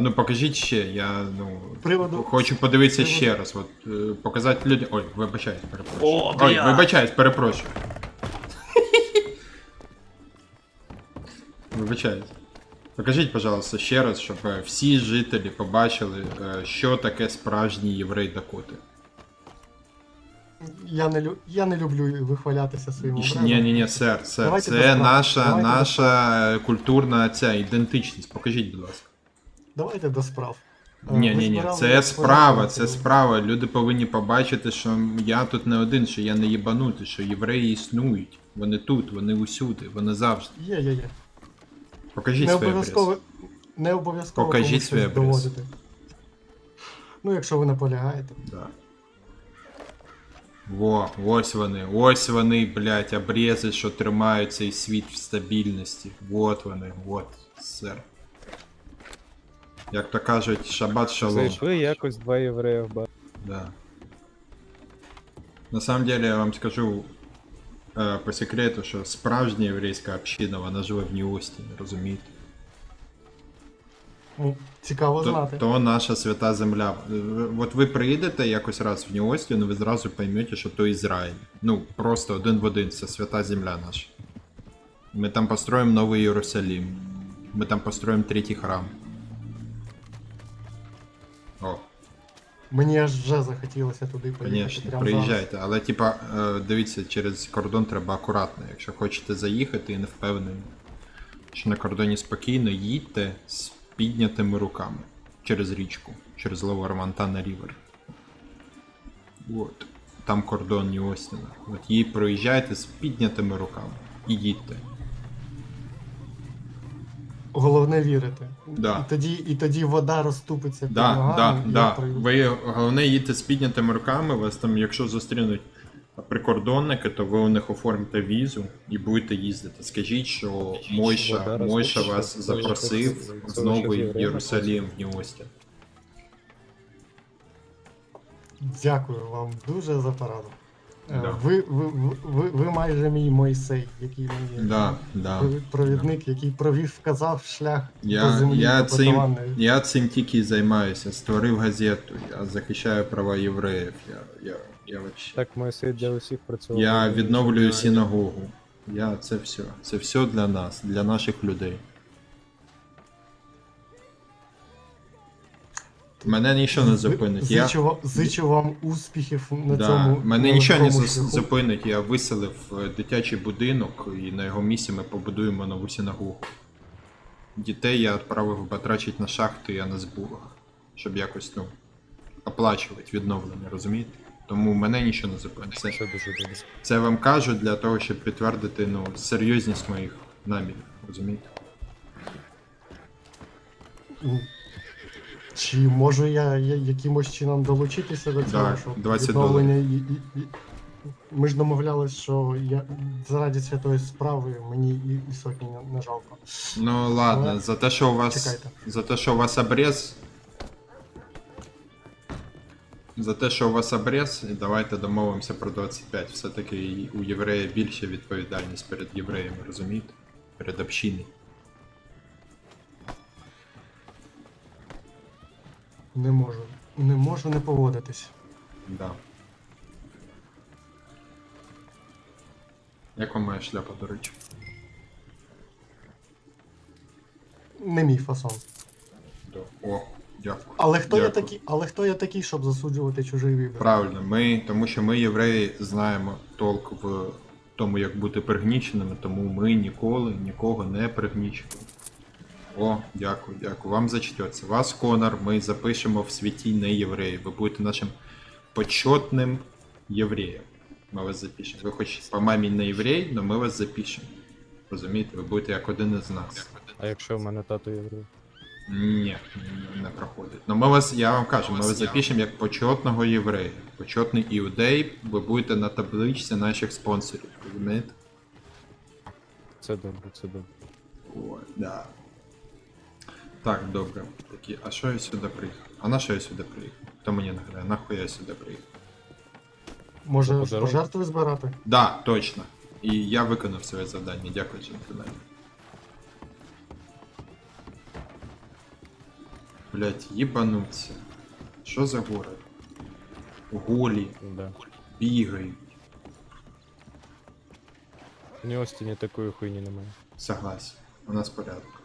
А ну покажіть ще, я ну. Приводу- Хочу подивитися приводу- ще раз. От е, показати людям. Ой, вибачаюсь, перепрошую. О, Ой, бля! вибачаюсь, перепрошую. Вибачаюсь. Покажіть, пожалуйста, ще раз, щоб е, всі жителі побачили, е, що таке справжній єврей Дакоти. Я не, лю... я не люблю вихвалятися своїм образом. Ні, ні, ні, сер, сер. Давайте Це наша, Давайте наша е, культурна ця ідентичність. Покажіть, будь ласка. Давайте до справ. Е, Ні, ні, ні, це справа, це справа. Люди повинні побачити, що я тут не один, що я не їбанутий, що євреї існують. Вони тут, вони усюди, вони завжди. Є, є, є. Покажіть Не свій обов'язково, не обов'язково Покажіть свій доводити. Ну, якщо ви наполягаєте. Да. Во, ось вони, ось вони, блядь, обрези, що тримають цей світ в стабільності. Вот вони, вот, сер. Як то кажуть, шабат шалом. Зайшли якось два єврея в бар. Да. На самом деле, я вам скажу е, по секрету, що справжня єврейська община, вона живе в Нью-Остіні, розумієте? Ну, цікаво То, знати. то наша свята земля. Е, От ви приїдете якось раз в Нью-Остін, ви зразу поймете, що то Ізраїль. Ну, просто один в один, це свята земля наша. Ми там построїмо новий Єрусалим. Ми там построїмо третій храм. О. Мені аж вже захотілося туди поїхати. Конечно, прямо приїжджайте, але типа, е, дивіться, через кордон треба акуратно. Якщо хочете заїхати і не впевнені, що на кордоні спокійно, їдьте з піднятими руками через річку, через Ловер Монтана Рівер. От. Там кордон Нью-Остіна. От її проїжджайте з піднятими руками і їдьте. Головне вірити. Да. І, тоді, і тоді вода розступиться під Да, ногами. да, да. Ви головне їдьте з піднятими руками, вас там, якщо зустрінуть прикордонники, то ви у них оформите візу і будете їздити. Скажіть, що Мойша, Мойша вас запросив лише- в Єрусалим в Нью-Остін. Дякую вам дуже за пораду. Е, Да. Ви, ви, ви, ви, ви майже мій Мойсей, який мені Да, да. провід- провідник, який провів, вказав шлях до Я, землі я, цим, я цим тільки і займаюся. Створив газету, я захищаю права євреїв. Я, я, я, вообще... Так Мойсей для усіх працював. я відновлюю синагогу. Я це все. Це все для нас, для наших людей. Мене нічого не зупинить. Я, Зичу, вам- зичу вам успіхів на да, цьому. мене нічого не зупинить. Я виселив е, дитячий будинок, і на його місці ми побудуємо нову синагогу. Дітей я відправив батрачити на шахти, а на збулах. Щоб якось ну, оплачувати відновлення, розумієте? Тому мене нічого не зупинить. Це, Це дуже це вам кажу для того, щоб підтвердити ну, серйозність моїх намірів, розумієте? Чи можу я, я якимось чином долучитися до цього? Так, щоб 20 відновлення і, і, і... Ми ж домовлялись, що я заради святої справи мені і, і сотні не, не жалко. Ну ладно, за те, що у вас. Чекайте. За те, що у вас обрез. За те, що у вас обрез, і давайте домовимося про 25. Все-таки і у єврея більша відповідальність перед євреями, розумієте? Перед общиною. Не можу. Не можу не поводитись. Да. Як вам моя шляпа, до речі? Не мій фасон. Да. О, дякую. Але хто я Дякую. такий, але хто я такий, щоб засуджувати чужий вибір? Правильно, ми, тому що ми, євреї, знаємо толк в тому, як бути пригніченими, тому ми ніколи нікого не пригнічуємо. О, дякую, дякую. Вам зачтеться. Вас, Конор, ми запишемо в світі не євреї. Ви будете нашим почетним євреєм. Ми вас запишемо. Ви хоч по мамі не єврей, але ми вас запишемо. Розумієте, ви будете як один із нас. А якщо в мене тато єврей? Ні, не проходить. Ну ми вас, я вам кажу, ми вас запишемо як почетного єврея. Почетний іудей, ви будете на табличці наших спонсорів, розумієте? Це добре, це добре. О, да. Так, добре. Такі, а що я сюди приїхав? А на що я сюди приїхав? Хто мені нагадає, нахуй я сюди приїхав? Може Подарунок? пожертви збирати? Да, точно. І я виконав своє завдання. Дякую, джентльмени. Блять, їбануться. Що за город? Голі, Да. бігають. В Ньостіні такої хуйні немає. Согласен. У нас порядок.